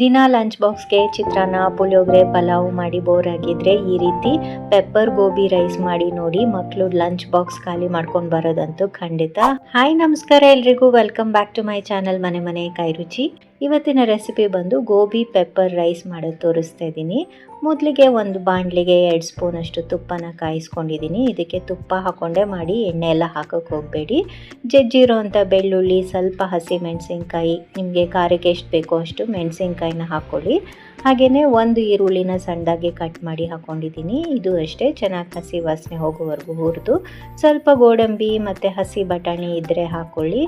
ದಿನ ಲಂಚ್ ಬಾಕ್ಸ್ಗೆ ಚಿತ್ರಾನ್ನ, ಪುಳಿಯೋಗರೆ, ಪಲಾವ್ ಮಾಡಿ ಬೋರ್ ಆಗಿದ್ರೆ ಈ ರೀತಿ ಪೆಪ್ಪರ್ ಗೋಬಿ ರೈಸ್ ಮಾಡಿ ನೋಡಿ ಮಕ್ಕಳು ಲಂಚ್ ಬಾಕ್ಸ್ ಖಾಲಿ ಮಾಡ್ಕೊಂಡು ಬರೋದಂತೂ ಖಂಡಿತ. ಹಾಯ್ ನಮಸ್ಕಾರ ಎಲ್ರಿಗೂ welcome back to my channel ಮನೆ ಮನೆ ಕೈ ರುಚಿ. ಇವತ್ತಿನ ರೆಸಿಪಿ ಬಂದು ಗೋಬಿ ಪೆಪ್ಪರ್ ರೈಸ್ ಮಾಡೋದು ತೋರಿಸ್ತಾ ಇದ್ದೀನಿ. ಮೊದಲಿಗೆ ಒಂದು ಬಾಣಲಿಗೆ ಎರಡು ಸ್ಪೂನಷ್ಟು ತುಪ್ಪನ ಕಾಯಿಸ್ಕೊಂಡಿದ್ದೀನಿ. ಇದಕ್ಕೆ ತುಪ್ಪ ಹಾಕೊಂಡೇ ಮಾಡಿ ಎಣ್ಣೆ ಎಲ್ಲ ಹಾಕೋಕ್ಕೆ ಹೋಗಬೇಡಿ. ಜಜ್ಜಿರೋ ಅಂಥ ಬೆಳ್ಳುಳ್ಳಿ, ಸ್ವಲ್ಪ ಹಸಿ ಮೆಣಸಿನ್ಕಾಯಿ, ನಿಮಗೆ ಖಾರಕ್ಕೆ ಎಷ್ಟು ಬೇಕೋ ಅಷ್ಟು ಮೆಣಸಿನ್ಕಾಯಿನ ಹಾಕ್ಕೊಳ್ಳಿ. ಹಾಗೆಯೇ ಒಂದು ಈರುಳ್ಳಿನ ಸಣ್ಣದಾಗಿ ಕಟ್ ಮಾಡಿ ಹಾಕ್ಕೊಂಡಿದ್ದೀನಿ ಇದು ಅಷ್ಟೇ, ಚೆನ್ನಾಗಿ ಹಸಿ ವಾಸನೆ ಹೋಗೋವರೆಗೂ ಹುರಿದು. ಸ್ವಲ್ಪ ಗೋಡಂಬಿ ಮತ್ತು ಹಸಿ ಬಟಾಣಿ ಇದ್ದರೆ ಹಾಕ್ಕೊಳ್ಳಿ.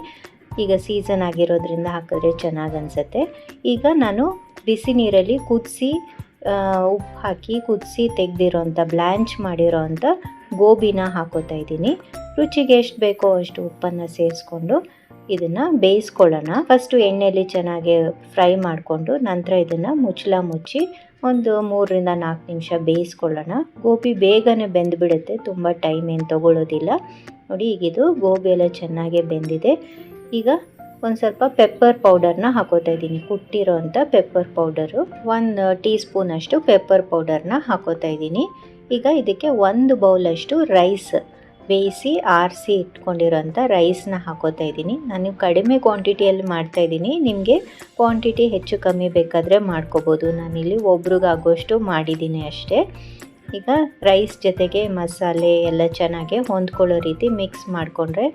ಈಗ ಸೀಸನ್ ಆಗಿರೋದ್ರಿಂದ ಹಾಕಿದ್ರೆ ಚೆನ್ನಾಗಿ ಅನಿಸುತ್ತೆ. ಈಗ ನಾನು ಬಿಸಿ ನೀರಲ್ಲಿ ಕುದಿಸಿ ಉಪ್ಪು ಹಾಕಿ ಕುದಿಸಿ ತೆಗೆದಿರೋಂಥ ಬ್ಲ್ಯಾಂಚ್ ಮಾಡಿರೋ ಅಂಥ ಗೋಬಿನ ಹಾಕೋತಾ ಇದ್ದೀನಿ. ರುಚಿಗೆ ಎಷ್ಟು ಬೇಕೋ ಅಷ್ಟು ಉಪ್ಪನ್ನು ಸೇರಿಸ್ಕೊಂಡು ಇದನ್ನು ಬೇಯಿಸ್ಕೊಳ್ಳೋಣ. ಫಸ್ಟು ಎಣ್ಣೆಯಲ್ಲಿ ಚೆನ್ನಾಗಿ ಫ್ರೈ ಮಾಡಿಕೊಂಡು ನಂತರ ಇದನ್ನು ಮುಚ್ಚಲ ಮುಚ್ಚಿ ಒಂದು ಮೂರರಿಂದ ನಾಲ್ಕು ನಿಮಿಷ ಬೇಯಿಸ್ಕೊಳ್ಳೋಣ. ಗೋಬಿ ಬೇಗನೆ ಬೆಂದುಬಿಡುತ್ತೆ, ತುಂಬ ಟೈಮ್ ಏನು ತೊಗೊಳ್ಳೋದಿಲ್ಲ ನೋಡಿ ಈಗಿದು ಗೋಬಿ ಎಲ್ಲ ಚೆನ್ನಾಗೇ ಬೆಂದಿದೆ. ಈಗ ಒಂದು ಸ್ವಲ್ಪ ಪೆಪ್ಪರ್ ಪೌಡರ್ನ ಹಾಕೋತಾ ಇದ್ದೀನಿ. ಕುಟ್ಟಿರೋ ಅಂಥ ಪೆಪ್ಪರ್ ಪೌಡರು ಒಂದು ಟೀ ಸ್ಪೂನಷ್ಟು ಪೆಪ್ಪರ್ ಪೌಡರ್ನ ಹಾಕೋತಾ ಇದ್ದೀನಿ. ಈಗ ಇದಕ್ಕೆ ಒಂದು ಬೌಲಷ್ಟು ರೈಸ್ ಬೇಯಿಸಿ, ಆರಿಸಿ ಇಟ್ಕೊಂಡಿರೋಂಥ ರೈಸ್ನ ಹಾಕೋತಾ ಇದ್ದೀನಿ. ನಾನು ಕಡಿಮೆ ಕ್ವಾಂಟಿಟಿಯಲ್ಲಿ ಮಾಡ್ತಾ ಇದ್ದೀನಿ. ನಿಮಗೆ ಕ್ವಾಂಟಿಟಿ ಹೆಚ್ಚು ಕಮ್ಮಿ ಬೇಕಾದರೆ ಮಾಡ್ಕೋಬೋದು. ನಾನಿಲ್ಲಿ ಒಬ್ರಿಗಾಗೋಷ್ಟು ಮಾಡಿದ್ದೀನಿ ಅಷ್ಟೇ. ಈಗ ರೈಸ್ ಜೊತೆಗೆ ಮಸಾಲೆ ಎಲ್ಲ ಚೆನ್ನಾಗಿ ಹೊಂದ್ಕೊಳ್ಳೋ ರೀತಿ ಮಿಕ್ಸ್ ಮಾಡಿಕೊಂಡ್ರೆ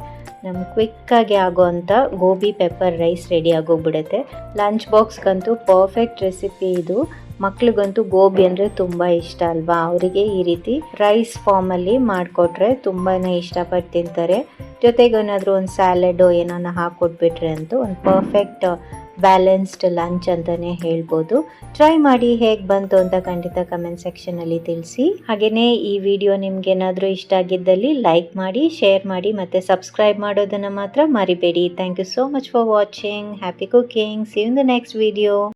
ನಮ್ಮ ಕ್ವಿಕ್ಕಾಗಿ ಆಗೋವಂಥ ಗೋಬಿ ಪೆಪ್ಪರ್ ರೈಸ್ ರೆಡಿ ಆಗೋಗ್ಬಿಡುತ್ತೆ. ಲಂಚ್ ಬಾಕ್ಸ್ಗಂತೂ ಪರ್ಫೆಕ್ಟ್ ರೆಸಿಪಿ ಇದು. ಮಕ್ಳಿಗಂತೂ ಗೋಬಿ ಅಂದರೆ ತುಂಬ ಇಷ್ಟ ಅಲ್ವಾ? ಅವರಿಗೆ ಈ ರೀತಿ ರೈಸ್ ಫಾರ್ಮಲ್ಲಿ ಮಾಡಿಕೊಟ್ರೆ ತುಂಬಾ ಇಷ್ಟಪಟ್ಟು ತಿಂತಾರೆ. ಜೊತೆಗೆ ಏನಾದರೂ ಒಂದು ಸ್ಯಾಲೆಡು ಏನಾನ ಹಾಕ್ಕೊಟ್ಬಿಟ್ರೆ ಅಂತೂ ಒಂದು ಪರ್ಫೆಕ್ಟ್ ಬ್ಯಾಲೆನ್ಸ್ಡ್ ಲಂಚ್ ಅಂತಲೇ ಹೇಳ್ಬೋದು. ಟ್ರೈ ಮಾಡಿ ಹೇಗೆ ಬಂತು ಅಂತ ಖಂಡಿತ ಕಮೆಂಟ್ ಸೆಕ್ಷನಲ್ಲಿ ತಿಳಿಸಿ. ಹಾಗೆಯೇ ಈ ವಿಡಿಯೋ ನಿಮಗೇನಾದರೂ ಇಷ್ಟ ಆಗಿದ್ದಲ್ಲಿ ಲೈಕ್ ಮಾಡಿ ಶೇರ್ ಮಾಡಿ, ಮತ್ತು ಸಬ್ಸ್ಕ್ರೈಬ್ ಮಾಡೋದನ್ನು ಮಾತ್ರ ಮರಿಬೇಡಿ. Thank you so much for watching happy cooking see in the next video